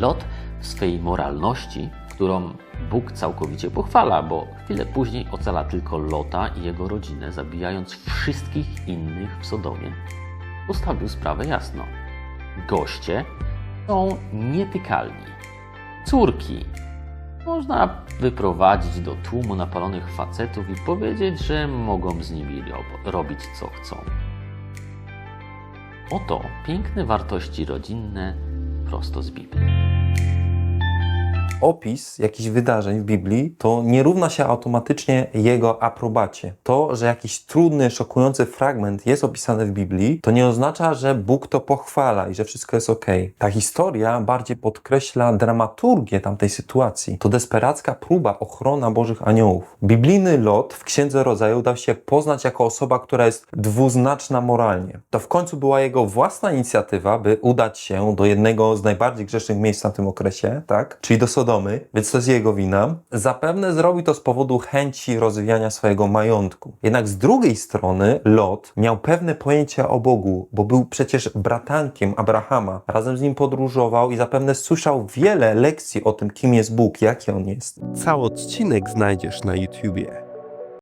Lot w swej moralności, którą Bóg całkowicie pochwala, bo chwilę później ocala tylko Lota i jego rodzinę, zabijając wszystkich innych w Sodomie, ustawił sprawę jasno. Goście są nietykalni. Córki można wyprowadzić do tłumu napalonych facetów i powiedzieć, że mogą z nimi rob- robić co chcą. Oto piękne wartości rodzinne prosto z Biblii. Opis jakichś wydarzeń w Biblii, to nie równa się automatycznie jego aprobacie. To, że jakiś trudny, szokujący fragment jest opisany w Biblii, to nie oznacza, że Bóg to pochwala i że wszystko jest ok. Ta historia bardziej podkreśla dramaturgię tamtej sytuacji. To desperacka próba ochrona Bożych aniołów. Biblijny Lot w Księdze Rodzaju dał się poznać jako osoba, która jest dwuznaczna moralnie. To w końcu była jego własna inicjatywa, by udać się do jednego z najbardziej grzesznych miejsc na tym okresie, tak? Czyli do Sodomy, więc to jest jego wina. Zapewne zrobił to z powodu chęci rozwijania swojego majątku. Jednak z drugiej strony Lot miał pewne pojęcia o Bogu, bo był przecież bratankiem Abrahama. Razem z nim podróżował i zapewne słyszał wiele lekcji o tym, kim jest Bóg, jaki on jest. Cały odcinek znajdziesz na YouTubie.